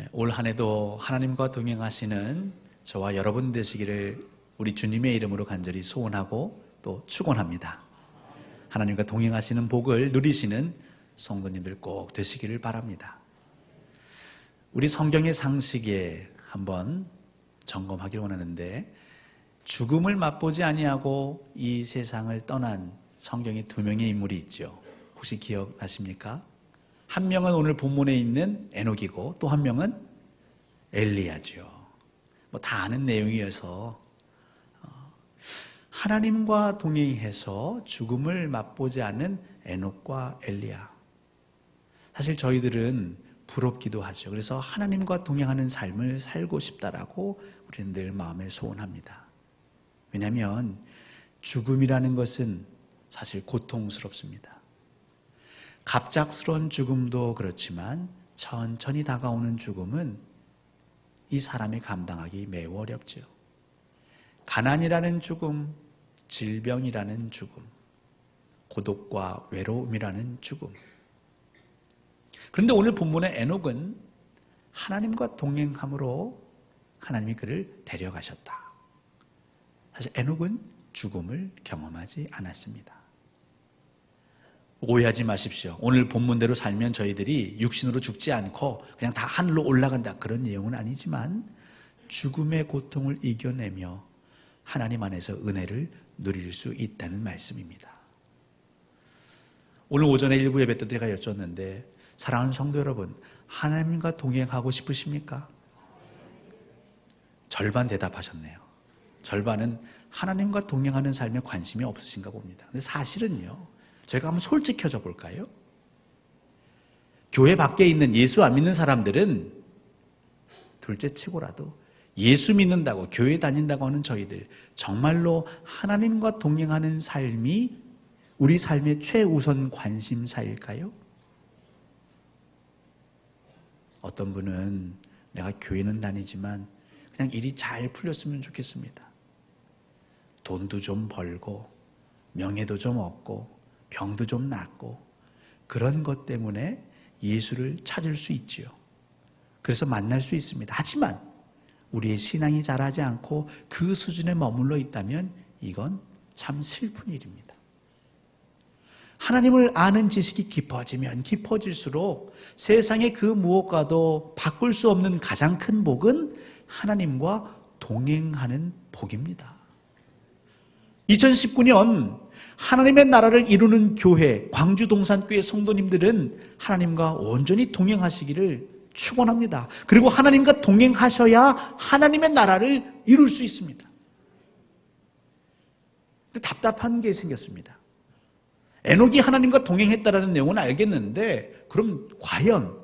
예, 올 한해도 하나님과 동행하시는 저와 여러분 되시기를 우리 주님의 이름으로 간절히 소원하고 또 축원합니다. 하나님과 동행하시는 복을 누리시는 성도님들 꼭 되시기를 바랍니다. 우리 성경의 상식에 한번 점검하기를 원하는데 죽음을 맛보지 아니하고 이 세상을 떠난 성경에 두 명의 인물이 있죠. 혹시 기억나십니까? 한 명은 오늘 본문에 있는 에녹이고 또 한 명은 엘리야죠. 뭐 다 아는 내용이어서 어, 하나님과 동행해서 죽음을 맛보지 않은 에녹과 엘리야. 사실 저희들은 부럽기도 하죠. 그래서 하나님과 동행하는 삶을 살고 싶다라고 우리는 늘 마음에 소원합니다. 왜냐하면 죽음이라는 것은 사실 고통스럽습니다. 갑작스러운 죽음도 그렇지만 천천히 다가오는 죽음은 이 사람이 감당하기 매우 어렵죠. 가난이라는 죽음, 질병이라는 죽음, 고독과 외로움이라는 죽음. 그런데 오늘 본문의 에녹은 하나님과 동행함으로 하나님이 그를 데려가셨다. 사실 에녹은 죽음을 경험하지 않았습니다. 오해하지 마십시오. 오늘 본문대로 살면 저희들이 육신으로 죽지 않고 그냥 다 하늘로 올라간다. 그런 내용은 아니지만 죽음의 고통을 이겨내며 하나님 안에서 은혜를 누릴 수 있다는 말씀입니다. 오늘 오전에 일부 예배 때 제가 여쭙는데 사랑하는 성도 여러분, 하나님과 동행하고 싶으십니까? 절반 대답하셨네요. 절반은 하나님과 동행하는 삶에 관심이 없으신가 봅니다. 근데 사실은요, 저희가 한번 솔직해져 볼까요? 교회 밖에 있는 예수 안 믿는 사람들은 둘째 치고라도 예수 믿는다고 교회 다닌다고 하는 저희들 정말로 하나님과 동행하는 삶이 우리 삶의 최우선 관심사일까요? 어떤 분은 내가 교회는 다니지만 그냥 일이 잘 풀렸으면 좋겠습니다. 돈도 좀 벌고 명예도 좀 얻고 병도 좀 낫고 그런 것 때문에 예수를 찾을 수 있지요. 그래서 만날 수 있습니다. 하지만 우리의 신앙이 자라지 않고 그 수준에 머물러 있다면 이건 참 슬픈 일입니다. 하나님을 아는 지식이 깊어지면 깊어질수록 세상의 그 무엇과도 바꿀 수 없는 가장 큰 복은 하나님과 동행하는 복입니다. 2019년 하나님의 나라를 이루는 교회, 광주 동산교회 성도님들은 하나님과 온전히 동행하시기를 축원합니다. 그리고 하나님과 동행하셔야 하나님의 나라를 이룰 수 있습니다. 답답한 게 생겼습니다. 에녹이 하나님과 동행했다라는 내용은 알겠는데 그럼 과연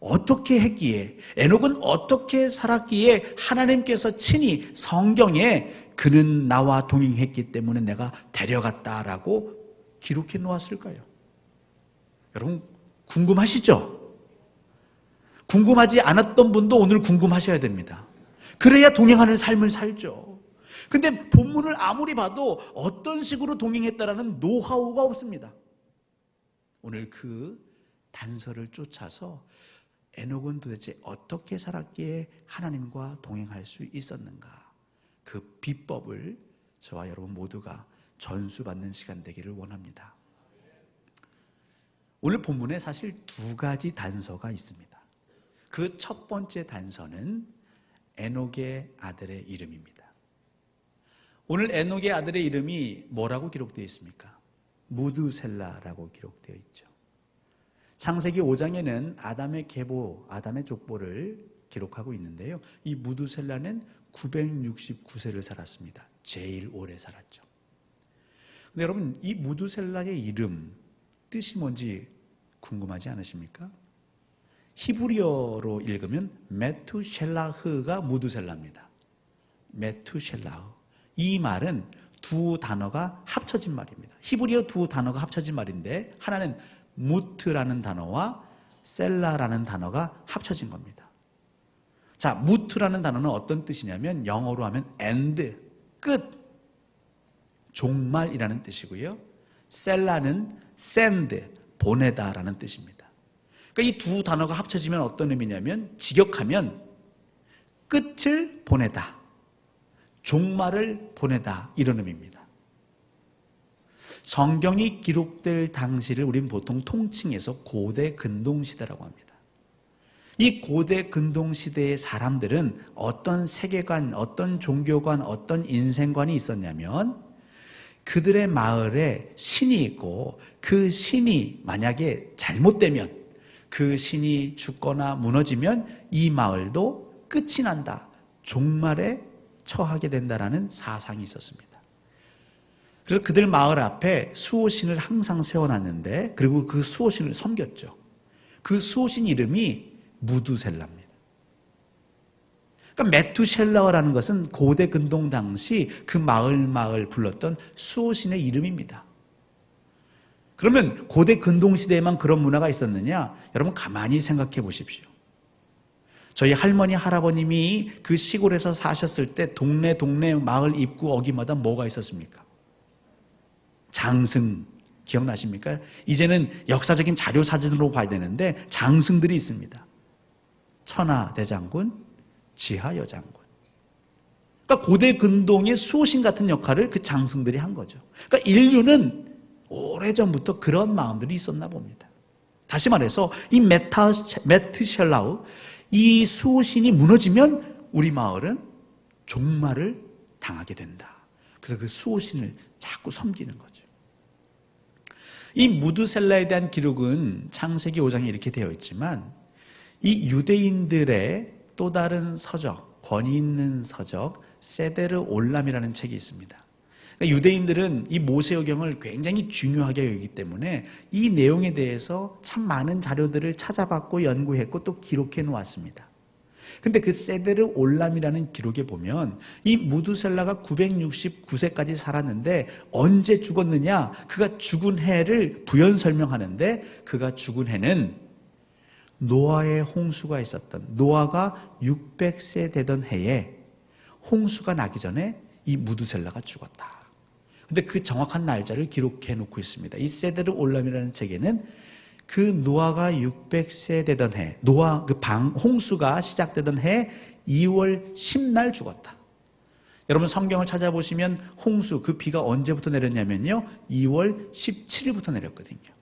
어떻게 했기에 에녹은 어떻게 살았기에 하나님께서 친히 성경에 그는 나와 동행했기 때문에 내가 데려갔다라고 기록해 놓았을까요? 여러분 궁금하시죠? 궁금하지 않았던 분도 오늘 궁금하셔야 됩니다. 그래야 동행하는 삶을 살죠. 근데 본문을 아무리 봐도 어떤 식으로 동행했다라는 노하우가 없습니다. 오늘 그 단서를 쫓아서 에녹은 도대체 어떻게 살았기에 하나님과 동행할 수 있었는가? 그 비법을 저와 여러분 모두가 전수받는 시간 되기를 원합니다. 오늘 본문에 사실 두 가지 단서가 있습니다. 그 첫 번째 단서는 에녹의 아들의 이름입니다. 오늘 에녹의 아들의 이름이 뭐라고 기록되어 있습니까? 무두셀라라고 기록되어 있죠. 창세기 5장에는 아담의 계보, 아담의 족보를 기록하고 있는데요. 이 무두셀라는 969세를 살았습니다. 제일 오래 살았죠. 근데 여러분, 이 무두셀라의 이름, 뜻이 뭔지 궁금하지 않으십니까? 히브리어로 읽으면 메투셀라흐가 무두셀라입니다. 메투셀라흐. 이 말은 두 단어가 합쳐진 말입니다. 히브리어 두 단어가 합쳐진 말인데 하나는 무트라는 단어와 셀라라는 단어가 합쳐진 겁니다. 자, 무트라는 단어는 어떤 뜻이냐면 영어로 하면 end, 끝, 종말이라는 뜻이고요. 셀라는 send, 보내다라는 뜻입니다. 그러니까 이 두 단어가 합쳐지면 어떤 의미냐면 직역하면 끝을 보내다. 종말을 보내다. 이런 의미입니다. 성경이 기록될 당시를 우리는 보통 통칭해서 고대 근동시대라고 합니다. 이 고대 근동 시대의 사람들은 어떤 세계관, 어떤 종교관, 어떤 인생관이 있었냐면 그들의 마을에 신이 있고 그 신이 만약에 잘못되면 그 신이 죽거나 무너지면 이 마을도 끝이 난다. 종말에 처하게 된다라는 사상이 있었습니다. 그래서 그들 마을 앞에 수호신을 항상 세워놨는데 그리고 그 수호신을 섬겼죠. 그 수호신 이름이 무두셀라입니다. 그러니까 메투셀라라는 것은 고대 근동 당시 그 마을 마을 불렀던 수호신의 이름입니다. 그러면 고대 근동 시대에만 그런 문화가 있었느냐? 여러분 가만히 생각해 보십시오. 저희 할머니 할아버님이 그 시골에서 사셨을 때 동네 동네 마을 입구 어기마다 뭐가 있었습니까? 장승 기억나십니까? 이제는 역사적인 자료 사진으로 봐야 되는데 장승들이 있습니다. 천하 대장군, 지하 여장군. 그러니까 고대 근동의 수호신 같은 역할을 그 장승들이 한 거죠. 그러니까 인류는 오래전부터 그런 마음들이 있었나 봅니다. 다시 말해서 이 메타, 메트셜라우, 이 수호신이 무너지면 우리 마을은 종말을 당하게 된다. 그래서 그 수호신을 자꾸 섬기는 거죠. 이 무드셀라에 대한 기록은 창세기 5장에 이렇게 되어 있지만 이 유대인들의 또 다른 서적, 권위 있는 서적 세데르 올람이라는 책이 있습니다. 그러니까 유대인들은 이 모세오경을 굉장히 중요하게 여기기 때문에 이 내용에 대해서 참 많은 자료들을 찾아봤고 연구했고 또 기록해 놓았습니다. 근데 그 세데르 올람이라는 기록에 보면 이 무두셀라가 969세까지 살았는데 언제 죽었느냐? 그가 죽은 해를 부연 설명하는데 그가 죽은 해는 노아의 홍수가 있었던 노아가 600세 되던 해에 홍수가 나기 전에 이 무두셀라가 죽었다. 근데 그 정확한 날짜를 기록해 놓고 있습니다. 이 세데르 올람이라는 책에는 그 노아가 600세 되던 해, 노아 그 방, 홍수가 시작되던 해 2월 10날 죽었다. 여러분 성경을 찾아보시면 홍수 그 비가 언제부터 내렸냐면요. 2월 17일부터 내렸거든요.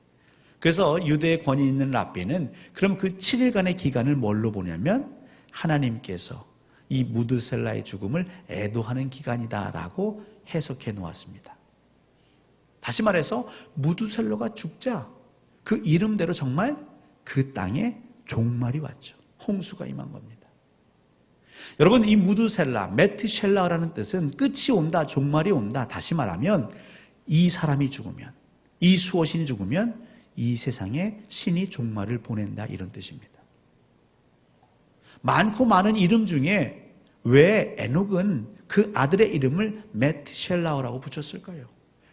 그래서 유대의 권위 있는 랍비는 그럼 그 7일간의 기간을 뭘로 보냐면 하나님께서 이 무드셀라의 죽음을 애도하는 기간이다라고 해석해 놓았습니다. 다시 말해서 무드셀러가 죽자 그 이름대로 정말 그 땅에 종말이 왔죠. 홍수가 임한 겁니다. 여러분 이 무드셀라, 메트셀라라는 뜻은 끝이 온다, 종말이 온다. 다시 말하면 이 사람이 죽으면 이 수호신이 죽으면 이 세상에 신이 종말을 보낸다 이런 뜻입니다. 많고 많은 이름 중에 왜 에녹은 그 아들의 이름을 메트셀라라고 붙였을까요?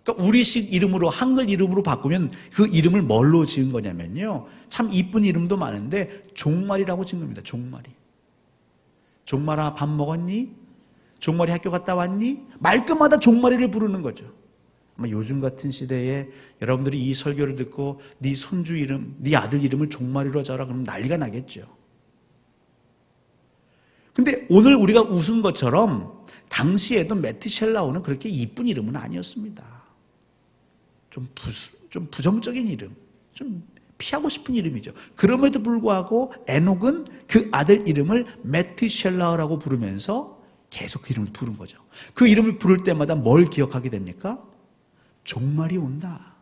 그러니까 우리식 이름으로 한글 이름으로 바꾸면 그 이름을 뭘로 지은 거냐면요. 참 이쁜 이름도 많은데 종말이라고 지은 겁니다. 종말이. 종말아 밥 먹었니? 종말이 학교 갔다 왔니? 말끝마다 종말이를 부르는 거죠. 아마 요즘 같은 시대에 여러분들이 이 설교를 듣고 네 손주 이름, 네 아들 이름을 종말이로 하라 그러면 난리가 나겠죠. 근데 오늘 우리가 웃은 것처럼 당시에도 메트셀라오는 그렇게 이쁜 이름은 아니었습니다. 좀, 부, 좀 부정적인 이름, 좀 피하고 싶은 이름이죠. 그럼에도 불구하고 에녹은 그 아들 이름을 메트셀라라고 부르면서 계속 그 이름을 부른 거죠. 그 이름을 부를 때마다 뭘 기억하게 됩니까? 종말이 온다.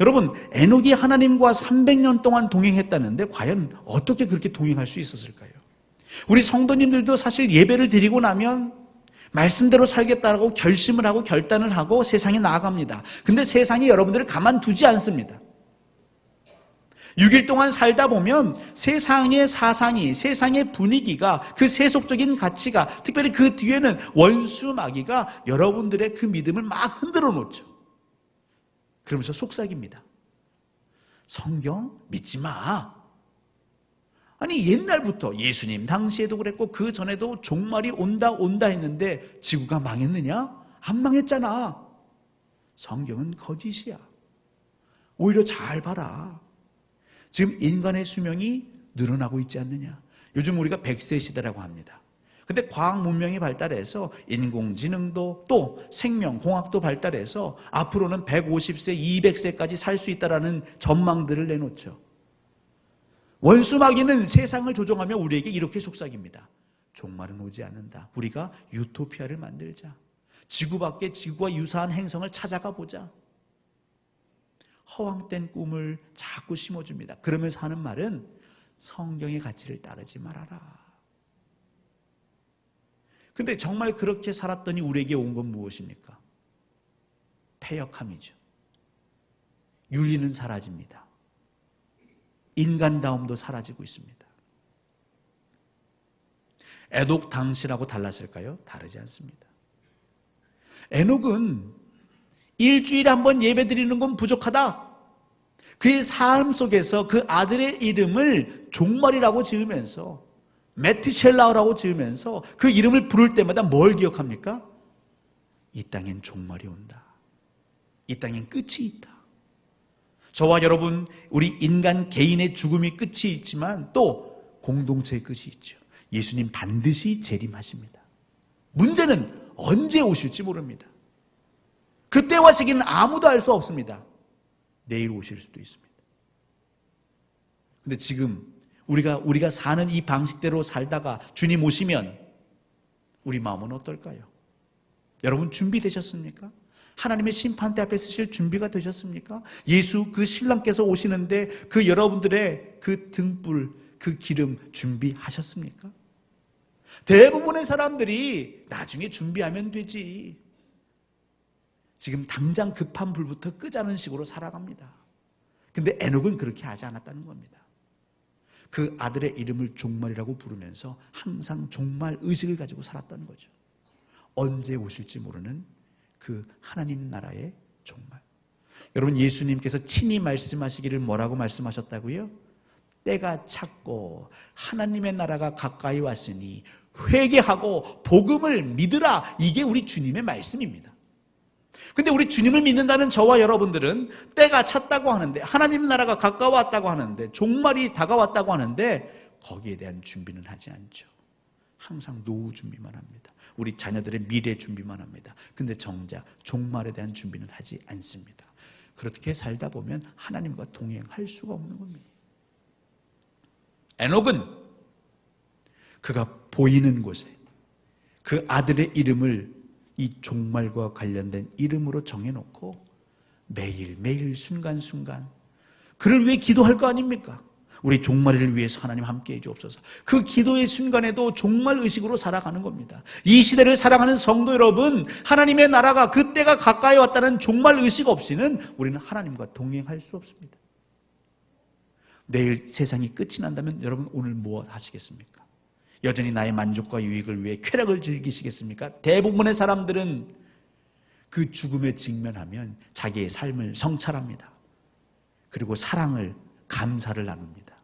여러분, 에녹이 하나님과 300년 동안 동행했다는데 과연 어떻게 그렇게 동행할 수 있었을까요? 우리 성도님들도 사실 예배를 드리고 나면 말씀대로 살겠다고 결심을 하고 결단을 하고 세상에 나아갑니다. 근데 세상이 여러분들을 가만두지 않습니다. 6일 동안 살다 보면 세상의 사상이, 세상의 분위기가, 그 세속적인 가치가, 특별히 그 뒤에는 원수 마귀가 여러분들의 그 믿음을 막 흔들어 놓죠. 그러면서 속삭입니다. 성경 믿지 마. 아니 옛날부터 예수님 당시에도 그랬고 그 전에도 종말이 온다 온다 했는데 지구가 망했느냐? 안 망했잖아. 성경은 거짓이야. 오히려 잘 봐라. 지금 인간의 수명이 늘어나고 있지 않느냐. 요즘 우리가 100세 시대라고 합니다. 근데 과학 문명이 발달해서 인공지능도 또 생명공학도 발달해서 앞으로는 150세, 200세까지 살 수 있다라는 전망들을 내놓죠. 원수마귀는 세상을 조종하며 우리에게 이렇게 속삭입니다. 종말은 오지 않는다. 우리가 유토피아를 만들자. 지구 밖에 지구와 유사한 행성을 찾아가 보자. 허황된 꿈을 자꾸 심어줍니다. 그러면서 하는 말은 성경의 가치를 따르지 말아라. 근데 정말 그렇게 살았더니 우리에게 온 건 무엇입니까? 폐역함이죠. 윤리는 사라집니다. 인간다움도 사라지고 있습니다. 에독 당시라고 달랐을까요? 다르지 않습니다. 에녹은 일주일에 한 번 예배 드리는 건 부족하다. 그의 삶 속에서 그 아들의 이름을 종말이라고 지으면서 메트셸라우라고 지으면서 그 이름을 부를 때마다 뭘 기억합니까? 이 땅엔 종말이 온다. 이 땅엔 끝이 있다. 저와 여러분, 우리 인간 개인의 죽음이 끝이 있지만 또 공동체의 끝이 있죠. 예수님 반드시 재림하십니다. 문제는 언제 오실지 모릅니다. 그때와 시기는 아무도 알 수 없습니다. 내일 오실 수도 있습니다. 근데 지금 우리가 우리가 사는 이 방식대로 살다가 주님 오시면 우리 마음은 어떨까요? 여러분 준비되셨습니까? 하나님의 심판대 앞에 서실 준비가 되셨습니까? 예수 그 신랑께서 오시는데 그 여러분들의 그 등불, 그 기름 준비하셨습니까? 대부분의 사람들이 나중에 준비하면 되지. 지금 당장 급한 불부터 끄자는 식으로 살아갑니다. 근데 에녹은 그렇게 하지 않았다는 겁니다. 그 아들의 이름을 종말이라고 부르면서 항상 종말 의식을 가지고 살았다는 거죠. 언제 오실지 모르는 그 하나님 나라의 종말. 여러분 예수님께서 친히 말씀하시기를 뭐라고 말씀하셨다고요? 때가 찼고 하나님의 나라가 가까이 왔으니 회개하고 복음을 믿으라. 이게 우리 주님의 말씀입니다. 근데 우리 주님을 믿는다는 저와 여러분들은 때가 찼다고 하는데 하나님 나라가 가까웠다고 하는데 종말이 다가왔다고 하는데 거기에 대한 준비는 하지 않죠. 항상 노후 준비만 합니다. 우리 자녀들의 미래 준비만 합니다. 근데 정작 종말에 대한 준비는 하지 않습니다. 그렇게 살다 보면 하나님과 동행할 수가 없는 겁니다. 에녹은 그가 보이는 곳에 그 아들의 이름을 이 종말과 관련된 이름으로 정해놓고 매일매일 순간순간 그를 위해 기도할 거 아닙니까? 우리 종말을 위해서 하나님 함께 해주옵소서. 그 기도의 순간에도 종말 의식으로 살아가는 겁니다. 이 시대를 살아가는 성도 여러분, 하나님의 나라가 그때가 가까이 왔다는 종말 의식 없이는 우리는 하나님과 동행할 수 없습니다. 내일 세상이 끝이 난다면 여러분 오늘 무엇 하시겠습니까? 여전히 나의 만족과 유익을 위해 쾌락을 즐기시겠습니까? 대부분의 사람들은 그 죽음에 직면하면 자기의 삶을 성찰합니다. 그리고 사랑을, 감사를 나눕니다.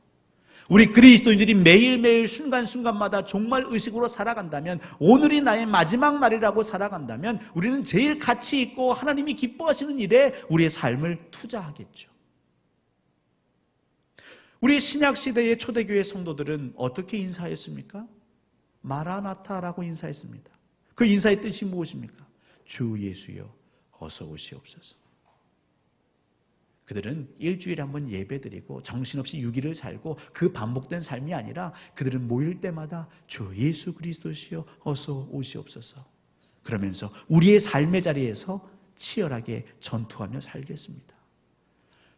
우리 그리스도인들이 매일매일 순간순간마다 종말 의식으로 살아간다면 오늘이 나의 마지막 날이라고 살아간다면 우리는 제일 가치 있고 하나님이 기뻐하시는 일에 우리의 삶을 투자하겠죠. 우리 신약 시대의 초대교회 성도들은 어떻게 인사했습니까? 마라나타라고 인사했습니다. 그 인사의 뜻이 무엇입니까? 주 예수여 어서 오시옵소서. 그들은 일주일에 한 번 예배드리고 정신없이 유기를 살고 그 반복된 삶이 아니라 그들은 모일 때마다 주 예수 그리스도시여 어서 오시옵소서. 그러면서 우리의 삶의 자리에서 치열하게 전투하며 살겠습니다.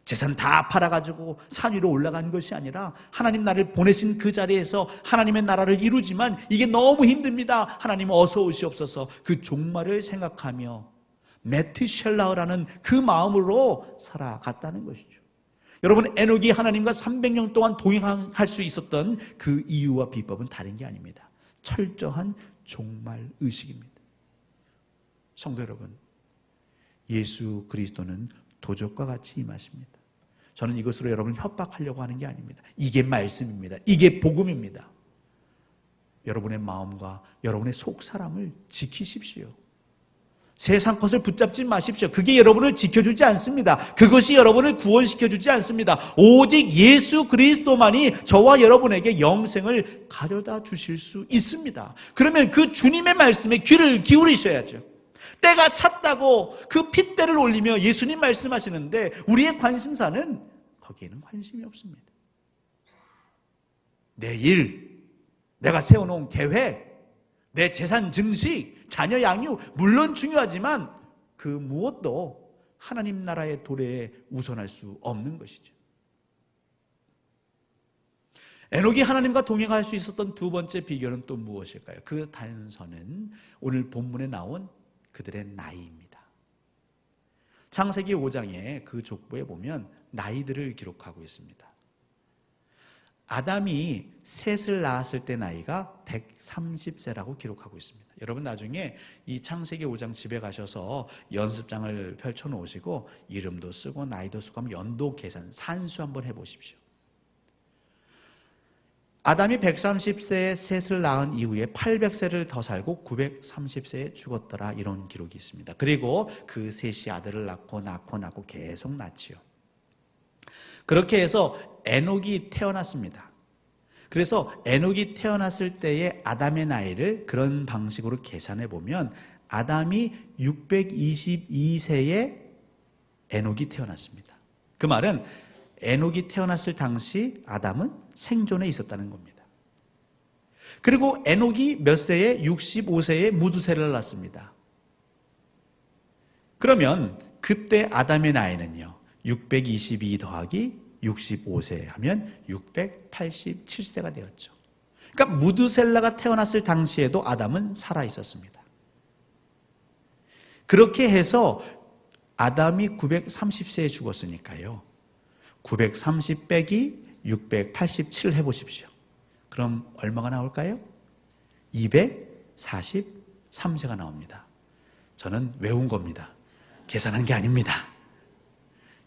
재산 다 팔아가지고 산 위로 올라간 것이 아니라 하나님 나를 보내신 그 자리에서 하나님의 나라를 이루지만 이게 너무 힘듭니다. 하나님 어서 오시옵소서 그 종말을 생각하며 메트셸라우라는 그 마음으로 살아갔다는 것이죠. 여러분 에녹이 하나님과 300년 동안 동행할 수 있었던 그 이유와 비법은 다른 게 아닙니다. 철저한 종말 의식입니다. 성도 여러분, 예수 그리스도는 도적과 같이 임하십니다. 저는 이것으로 여러분을 협박하려고 하는 게 아닙니다. 이게 말씀입니다. 이게 복음입니다. 여러분의 마음과 여러분의 속 사람을 지키십시오. 세상 것을 붙잡지 마십시오. 그게 여러분을 지켜주지 않습니다. 그것이 여러분을 구원시켜주지 않습니다. 오직 예수 그리스도만이 저와 여러분에게 영생을 가져다 주실 수 있습니다. 그러면 그 주님의 말씀에 귀를 기울이셔야죠. 때가 찼다고 그 핏대를 올리며 예수님 말씀하시는데 우리의 관심사는 거기에는 관심이 없습니다. 내일 내가 세워놓은 계획, 내 재산 증식, 자녀 양육, 물론 중요하지만 그 무엇도 하나님 나라의 도래에 우선할 수 없는 것이죠. 에녹이 하나님과 동행할 수 있었던 두 번째 비결은 또 무엇일까요? 그 단서는 오늘 본문에 나온 그들의 나이입니다. 창세기 5장에 그 족보에 보면 나이들을 기록하고 있습니다. 아담이 셋을 낳았을 때 나이가 130세라고 기록하고 있습니다. 여러분 나중에 이 창세기 5장 집에 가셔서 연습장을 펼쳐 놓으시고 이름도 쓰고 나이도 쓰고 연도 계산 산수 한번 해 보십시오. 아담이 130세에 셋을 낳은 이후에 800세를 더 살고 930세에 죽었더라 이런 기록이 있습니다. 그리고 그 셋이 아들을 낳고 낳고 낳고 계속 낳지요. 그렇게 해서 에녹이 태어났습니다. 그래서 에녹이 태어났을 때의 아담의 나이를 그런 방식으로 계산해 보면 아담이 622세에 에녹이 태어났습니다. 그 말은 에녹이 태어났을 당시 아담은 생존에 있었다는 겁니다. 그리고 에녹이 몇 세에 65세에 무두세를 낳습니다. 그러면 그때 아담의 나이는요. 622 더하기 65세 하면 687세가 되었죠. 그러니까 무드셀라가 태어났을 당시에도 아담은 살아 있었습니다. 그렇게 해서 아담이 930세에 죽었으니까요. 930 빼기 687 해보십시오. 그럼 얼마가 나올까요? 243세가 나옵니다. 저는 외운 겁니다. 계산한 게 아닙니다.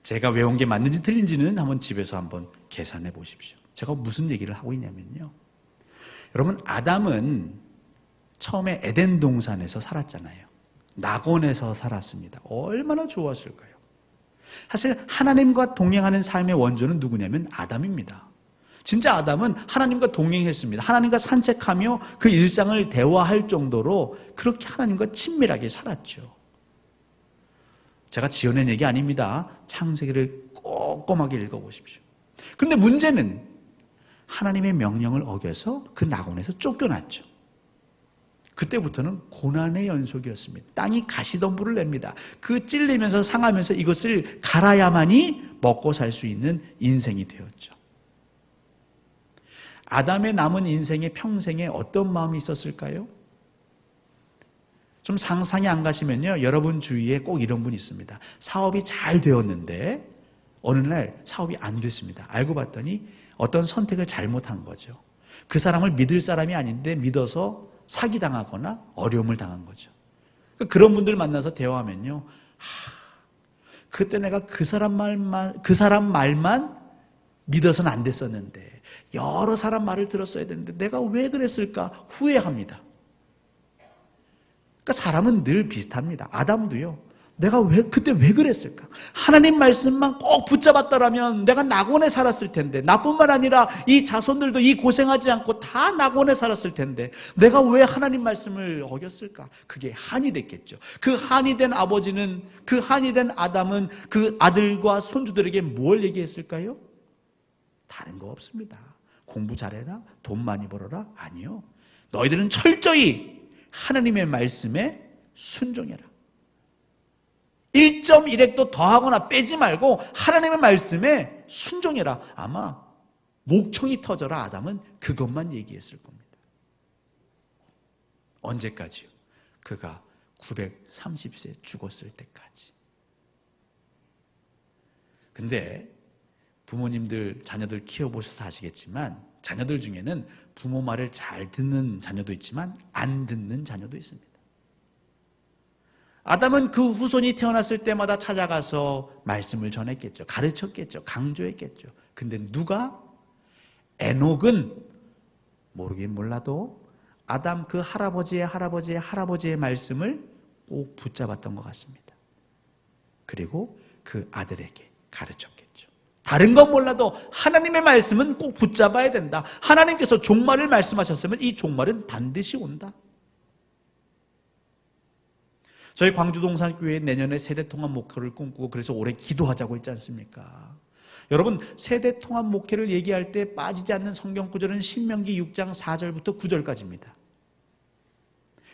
제가 외운 게 맞는지 틀린지는 한번 집에서 한번 계산해 보십시오. 제가 무슨 얘기를 하고 있냐면요. 여러분, 아담은 처음에 에덴 동산에서 살았잖아요. 낙원에서 살았습니다. 얼마나 좋았을까요? 사실 하나님과 동행하는 삶의 원조는 누구냐면 아담입니다. 진짜 아담은 하나님과 동행했습니다. 하나님과 산책하며 그 일상을 대화할 정도로 그렇게 하나님과 친밀하게 살았죠. 제가 지어낸 얘기 아닙니다. 창세기를 꼼꼼하게 읽어보십시오. 그런데 문제는 하나님의 명령을 어겨서 그 낙원에서 쫓겨났죠. 그때부터는 고난의 연속이었습니다. 땅이 가시덤불을 냅니다. 그 찔리면서 상하면서 이것을 갈아야만이 먹고 살 수 있는 인생이 되었죠. 아담의 남은 인생의 평생에 어떤 마음이 있었을까요? 좀 상상이 안 가시면요. 여러분 주위에 꼭 이런 분이 있습니다. 사업이 잘 되었는데 어느 날 사업이 안 됐습니다. 알고 봤더니 어떤 선택을 잘못한 거죠. 그 사람을 믿을 사람이 아닌데 믿어서 사기당하거나 어려움을 당한 거죠. 그러니까 그런 분들 만나서 대화하면요. 하, 그때 내가 그 사람 말만, 그 사람 말만 믿어서는 안 됐었는데, 여러 사람 말을 들었어야 되는데, 내가 왜 그랬을까 후회합니다. 그러니까 사람은 늘 비슷합니다. 아담도요. 내가 왜 그때 왜 그랬을까? 하나님 말씀만 꼭 붙잡았더라면 내가 낙원에 살았을 텐데 나뿐만 아니라 이 자손들도 이 고생하지 않고 다 낙원에 살았을 텐데 내가 왜 하나님 말씀을 어겼을까? 그게 한이 됐겠죠. 그 한이 된 아버지는 그 한이 된 아담은 그 아들과 손주들에게 뭘 얘기했을까요? 다른 거 없습니다. 공부 잘해라, 돈 많이 벌어라 아니요. 너희들은 철저히 하나님의 말씀에 순종해라. 1.1핵도 더하거나 빼지 말고 하나님의 말씀에 순종해라. 아마 목청이 터져라 아담은 그것만 얘기했을 겁니다. 언제까지요? 그가 930세 죽었을 때까지. 근데 부모님들 자녀들 키워보셔서 아시겠지만 자녀들 중에는 부모 말을 잘 듣는 자녀도 있지만 안 듣는 자녀도 있습니다. 아담은 그 후손이 태어났을 때마다 찾아가서 말씀을 전했겠죠. 가르쳤겠죠. 강조했겠죠. 근데 누가? 에녹은 모르긴 몰라도 아담 그 할아버지의 할아버지의 할아버지의 말씀을 꼭 붙잡았던 것 같습니다. 그리고 그 아들에게 가르쳤겠죠. 다른 건 몰라도 하나님의 말씀은 꼭 붙잡아야 된다. 하나님께서 종말을 말씀하셨으면 이 종말은 반드시 온다. 저희 광주동산교회 내년에 세대통합 목표를 꿈꾸고 그래서 올해 기도하자고 했지 않습니까? 여러분 세대통합 목회를 얘기할 때 빠지지 않는 성경 구절은 신명기 6장 4절부터 9절까지입니다.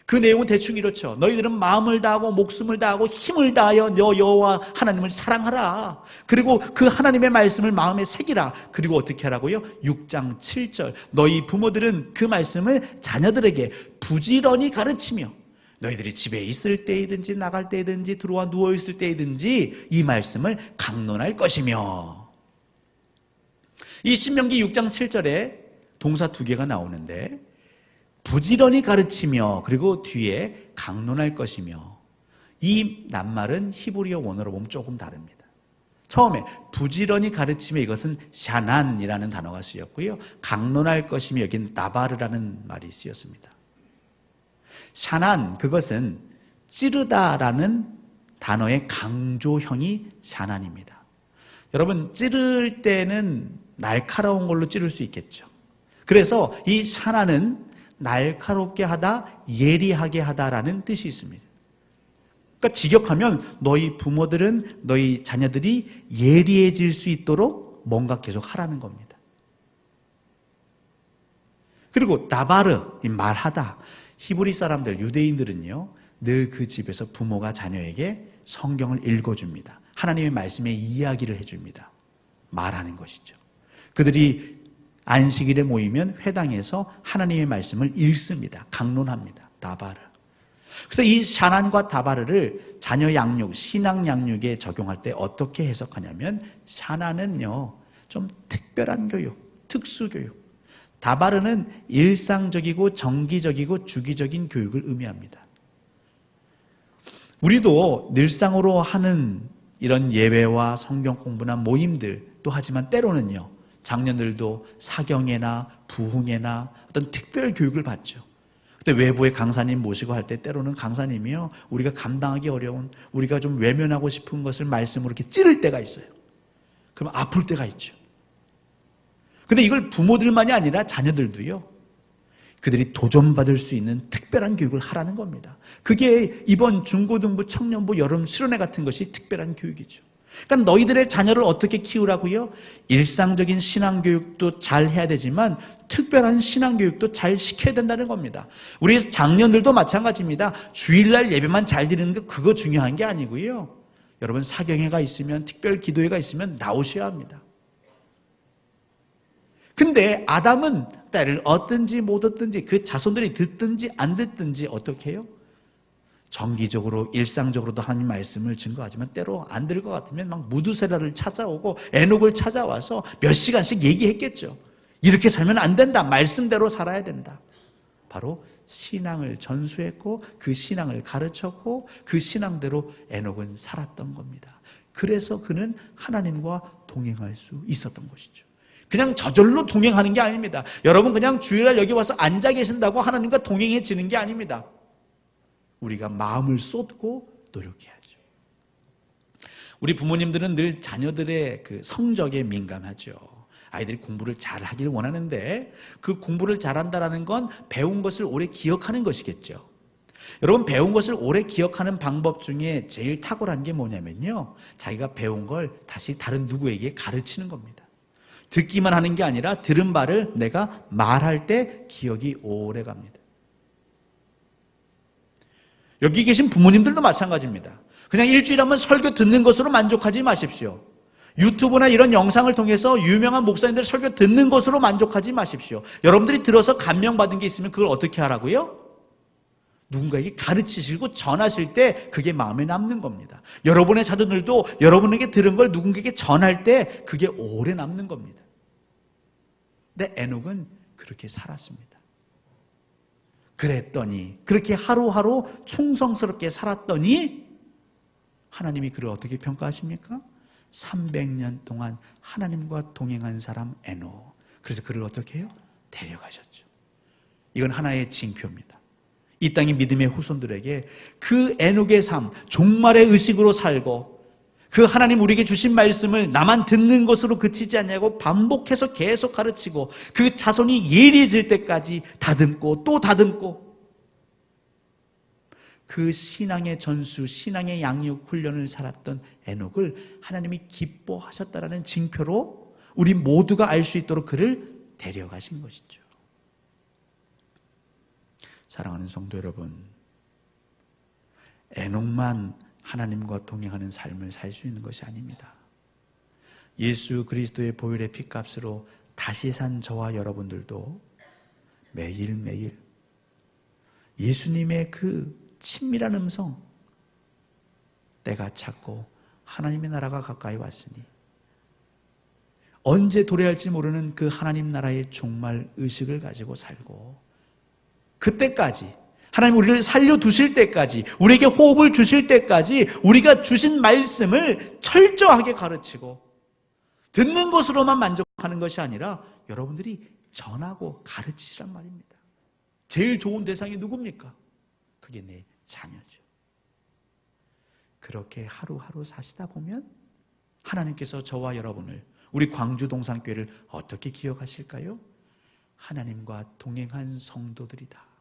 그 내용은 대충 이렇죠. 너희들은 마음을 다하고 목숨을 다하고 힘을 다하여 여 여호와 하나님을 사랑하라. 그리고 그 하나님의 말씀을 마음에 새기라. 그리고 어떻게 하라고요? 6장 7절. 너희 부모들은 그 말씀을 자녀들에게 부지런히 가르치며 너희들이 집에 있을 때이든지 나갈 때이든지 들어와 누워 있을 때이든지 이 말씀을 강론할 것이며 이 신명기 6장 7절에 동사 두 개가 나오는데 부지런히 가르치며 그리고 뒤에 강론할 것이며 이 낱말은 히브리어 원어로 보면 조금 다릅니다. 처음에 부지런히 가르치며 이것은 샤난이라는 단어가 쓰였고요. 강론할 것이며 여기는 나바르라는 말이 쓰였습니다. 샤난 그것은 찌르다라는 단어의 강조형이 샤난입니다. 여러분 찌를 때는 날카로운 걸로 찌를 수 있겠죠. 그래서 이 샤난은 날카롭게 하다, 예리하게 하다라는 뜻이 있습니다. 그러니까 직역하면 너희 부모들은 너희 자녀들이 예리해질 수 있도록 뭔가 계속 하라는 겁니다. 그리고 나바르, 말하다. 히브리 사람들, 유대인들은요, 늘 그 집에서 부모가 자녀에게 성경을 읽어줍니다. 하나님의 말씀에 이야기를 해줍니다. 말하는 것이죠. 그들이 안식일에 모이면 회당에서 하나님의 말씀을 읽습니다. 강론합니다. 다바르. 그래서 이 샤난과 다바르를 자녀 양육, 신앙 양육에 적용할 때 어떻게 해석하냐면 샤난은요, 좀 특별한 교육, 특수 교육. 다바르는 일상적이고 정기적이고 주기적인 교육을 의미합니다. 우리도 늘상으로 하는 이런 예배와 성경 공부나 모임들도 하지만 때로는요, 장년들도 사경회나 부흥회나 어떤 특별 교육을 받죠. 그때 외부의 강사님 모시고 할 때 때로는 강사님이요, 우리가 감당하기 어려운, 우리가 좀 외면하고 싶은 것을 말씀으로 이렇게 찌를 때가 있어요. 그럼 아플 때가 있죠. 근데 이걸 부모들만이 아니라 자녀들도요. 그들이 도전받을 수 있는 특별한 교육을 하라는 겁니다. 그게 이번 중고등부, 청년부, 여름 수련회 같은 것이 특별한 교육이죠. 그러니까 너희들의 자녀를 어떻게 키우라고요? 일상적인 신앙교육도 잘 해야 되지만 특별한 신앙교육도 잘 시켜야 된다는 겁니다. 우리 장년들도 마찬가지입니다. 주일날 예배만 잘 드리는 게 그거 중요한 게 아니고요. 여러분 사경회가 있으면 특별 기도회가 있으면 나오셔야 합니다. 근데 아담은 딸을 얻든지 못 얻든지 그 자손들이 듣든지 안 듣든지 어떻게 해요? 정기적으로 일상적으로도 하나님 말씀을 증거하지만 때로 안 들 것 같으면 막 무두세라를 찾아오고 에녹을 찾아와서 몇 시간씩 얘기했겠죠. 이렇게 살면 안 된다. 말씀대로 살아야 된다. 바로 신앙을 전수했고 그 신앙을 가르쳤고 그 신앙대로 에녹은 살았던 겁니다. 그래서 그는 하나님과 동행할 수 있었던 것이죠. 그냥 저절로 동행하는 게 아닙니다. 여러분 그냥 주일날 여기 와서 앉아 계신다고 하나님과 동행해지는 게 아닙니다. 우리가 마음을 쏟고 노력해야죠. 우리 부모님들은 늘 자녀들의 그 성적에 민감하죠. 아이들이 공부를 잘 하길 원하는데 그 공부를 잘한다라는 건 배운 것을 오래 기억하는 것이겠죠. 여러분 배운 것을 오래 기억하는 방법 중에 제일 탁월한 게 뭐냐면요. 자기가 배운 걸 다시 다른 누구에게 가르치는 겁니다. 듣기만 하는 게 아니라 들은 바를 내가 말할 때 기억이 오래 갑니다. 여기 계신 부모님들도 마찬가지입니다. 그냥 일주일에 한번 설교 듣는 것으로 만족하지 마십시오. 유튜브나 이런 영상을 통해서 유명한 목사님들 설교 듣는 것으로 만족하지 마십시오. 여러분들이 들어서 감명받은 게 있으면 그걸 어떻게 하라고요? 누군가에게 가르치시고 전하실 때 그게 마음에 남는 겁니다. 여러분의 자녀들도 여러분에게 들은 걸 누군가에게 전할 때 그게 오래 남는 겁니다. 근데 에녹은 그렇게 살았습니다. 그랬더니 그렇게 하루하루 충성스럽게 살았더니 하나님이 그를 어떻게 평가하십니까? 300년 동안 하나님과 동행한 사람 에녹. 그래서 그를 어떻게 해요? 데려가셨죠. 이건 하나의 징표입니다. 이 땅의 믿음의 후손들에게 그 에녹의 삶, 종말의 의식으로 살고 그 하나님 우리에게 주신 말씀을 나만 듣는 것으로 그치지 않냐고 반복해서 계속 가르치고 그 자손이 예리해질 때까지 다듬고 또 다듬고 그 신앙의 전수, 신앙의 양육 훈련을 살았던 에녹을 하나님이 기뻐하셨다라는 징표로 우리 모두가 알 수 있도록 그를 데려가신 것이죠. 사랑하는 성도 여러분, 에녹만 하나님과 동행하는 삶을 살 수 있는 것이 아닙니다. 예수 그리스도의 보혈의 피값으로 다시 산 저와 여러분들도 매일매일 예수님의 그 친밀한 음성, 때가 찼고 하나님의 나라가 가까이 왔으니 언제 도래할지 모르는 그 하나님 나라의 종말 의식을 가지고 살고 그때까지 하나님 우리를 살려두실 때까지 우리에게 호흡을 주실 때까지 우리가 주신 말씀을 철저하게 가르치고 듣는 것으로만 만족하는 것이 아니라 여러분들이 전하고 가르치시란 말입니다. 제일 좋은 대상이 누굽니까? 그게 내 자녀죠. 그렇게 하루하루 사시다 보면 하나님께서 저와 여러분을 우리 광주 동산교회를 어떻게 기억하실까요? 하나님과 동행한 성도들이다.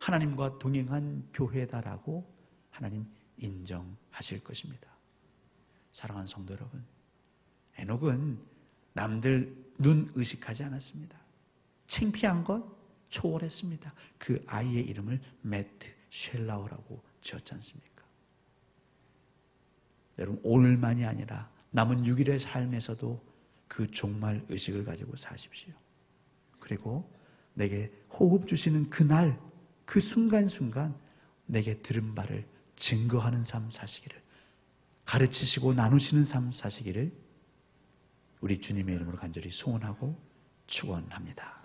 하나님과 동행한 교회다라고 하나님 인정하실 것입니다. 사랑하는 성도 여러분, 에녹은 남들 눈 의식하지 않았습니다. 창피한 것 초월했습니다. 그 아이의 이름을 매트 쉘라우라고 지었지 않습니까? 여러분 오늘만이 아니라 남은 6일의 삶에서도 그 종말 의식을 가지고 사십시오. 그리고 내게 호흡 주시는 그날 그 순간순간 내게 들은 바를 증거하는 삶 사시기를 가르치시고 나누시는 삶 사시기를 우리 주님의 이름으로 간절히 소원하고 축원합니다.